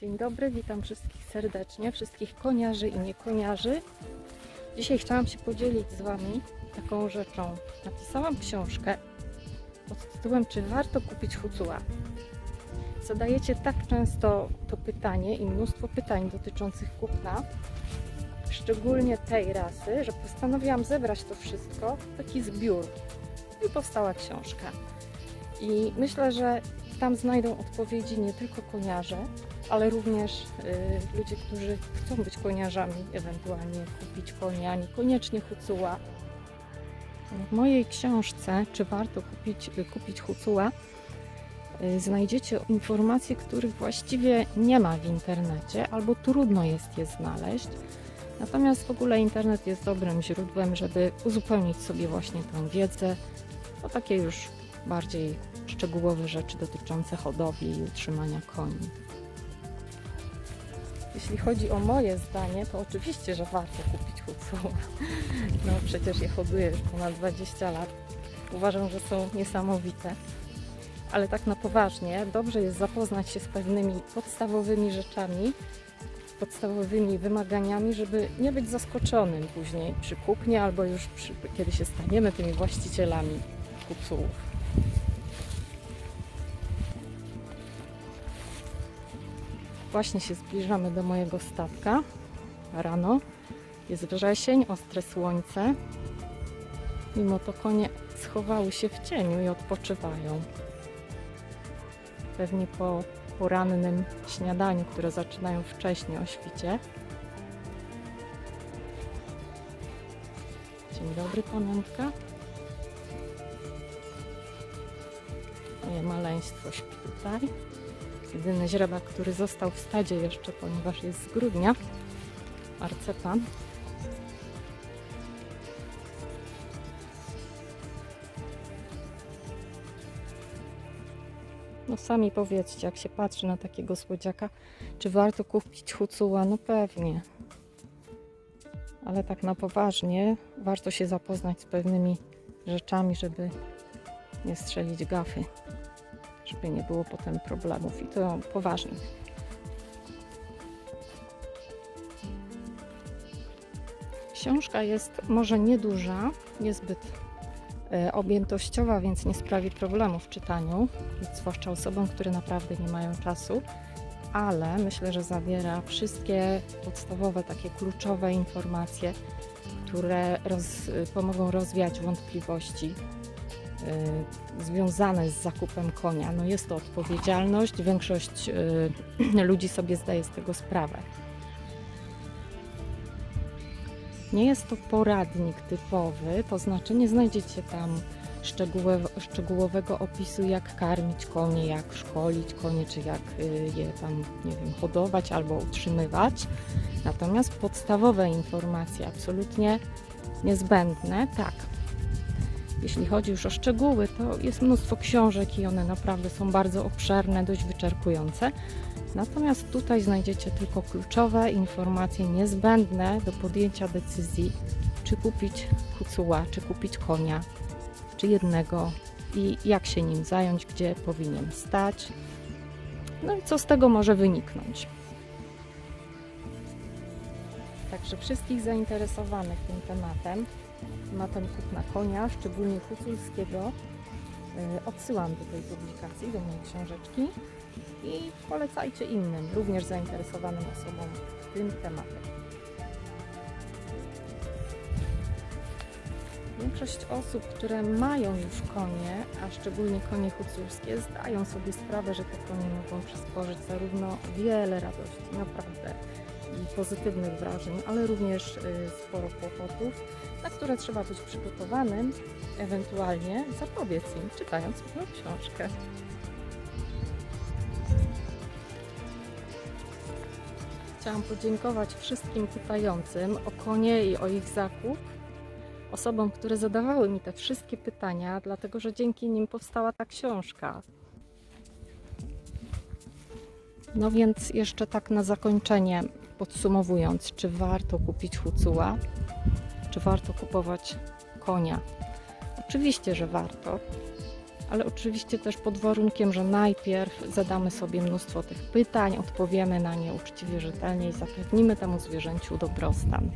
Dzień dobry, witam wszystkich serdecznie, wszystkich koniarzy i niekoniarzy. Dzisiaj chciałam się podzielić z Wami taką rzeczą. Napisałam książkę pod tytułem Czy warto kupić hucuła? Zadajecie tak często to pytanie i mnóstwo pytań dotyczących kupna, szczególnie tej rasy, że postanowiłam zebrać to wszystko w taki zbiór i powstała książka. I myślę, że tam znajdą odpowiedzi nie tylko koniarze, ale również y, ludzie, którzy chcą być koniarzami, ewentualnie kupić konia, niekoniecznie hucuła. W mojej książce, czy warto kupić, kupić hucuła, y, znajdziecie informacje, których właściwie nie ma w internecie, albo trudno jest je znaleźć. Natomiast w ogóle internet jest dobrym źródłem, żeby uzupełnić sobie właśnie tę wiedzę o takie już bardziej szczegółowe rzeczy dotyczące hodowli i utrzymania koni. Jeśli chodzi o moje zdanie, to oczywiście, że warto kupić hucuła. No przecież je hoduję już ponad 20 lat. Uważam, że są niesamowite. Ale tak na poważnie, dobrze jest zapoznać się z pewnymi podstawowymi rzeczami, podstawowymi wymaganiami, żeby nie być zaskoczonym później przy kupnie albo już przy, kiedy się staniemy tymi właścicielami hucułów. Właśnie się zbliżamy do mojego statka. Rano jest wrzesień, ostre słońce. Mimo to konie schowały się w cieniu i odpoczywają. Pewnie po porannym śniadaniu, które zaczynają wcześnie o świcie. Dzień dobry, panenka. Moje maleństwo śpi tutaj jedyny źrebak, który został w stadzie jeszcze, ponieważ jest z grudnia. Marcepan. No sami powiedzcie, jak się patrzy na takiego słodziaka, czy warto kupić hucuła? No pewnie. Ale tak na poważnie, warto się zapoznać z pewnymi rzeczami, żeby nie strzelić gafy żeby nie było potem problemów i to poważnych. Książka jest może nieduża, niezbyt objętościowa, więc nie sprawi problemu w czytaniu, zwłaszcza osobom, które naprawdę nie mają czasu, ale myślę, że zawiera wszystkie podstawowe, takie kluczowe informacje, które roz, pomogą rozwiać wątpliwości y, związane z zakupem konia. No jest to odpowiedzialność, większość y, ludzi sobie zdaje z tego sprawę. Nie jest to poradnik typowy, to znaczy nie znajdziecie tam szczegółowe, szczegółowego opisu, jak karmić konie, jak szkolić konie, czy jak y, je tam, nie wiem, hodować albo utrzymywać. Natomiast podstawowe informacje, absolutnie niezbędne, tak, jeśli chodzi już o szczegóły, to jest mnóstwo książek i one naprawdę są bardzo obszerne, dość wyczerpujące. Natomiast tutaj znajdziecie tylko kluczowe informacje niezbędne do podjęcia decyzji, czy kupić hucuła, czy kupić konia, czy jednego i jak się nim zająć, gdzie powinien stać. No i co z tego może wyniknąć. Także wszystkich zainteresowanych tym tematem tematem kupna konia, szczególnie huculskiego. y, Odsyłam do tej publikacji, do mojej książeczki i polecajcie innym, również zainteresowanym osobom tym tematem. Większość osób, które mają już konie, a szczególnie konie huculskie, zdają sobie sprawę, że te konie mogą przysporzyć zarówno wiele radości, naprawdę, pozytywnych wrażeń, ale również y, sporo kłopotów, na które trzeba być przygotowanym, ewentualnie zapobiec im, czytając moją książkę. Chciałam podziękować wszystkim pytającym o konie i o ich zakup, osobom, które zadawały mi te wszystkie pytania, dlatego że dzięki nim powstała ta książka. No więc jeszcze tak na zakończenie, podsumowując, czy warto kupić hucuła? czy warto kupować konia. Oczywiście, że warto, ale oczywiście też pod warunkiem, że najpierw zadamy sobie mnóstwo tych pytań, odpowiemy na nie uczciwie, rzetelnie i zapewnimy temu zwierzęciu dobrostan.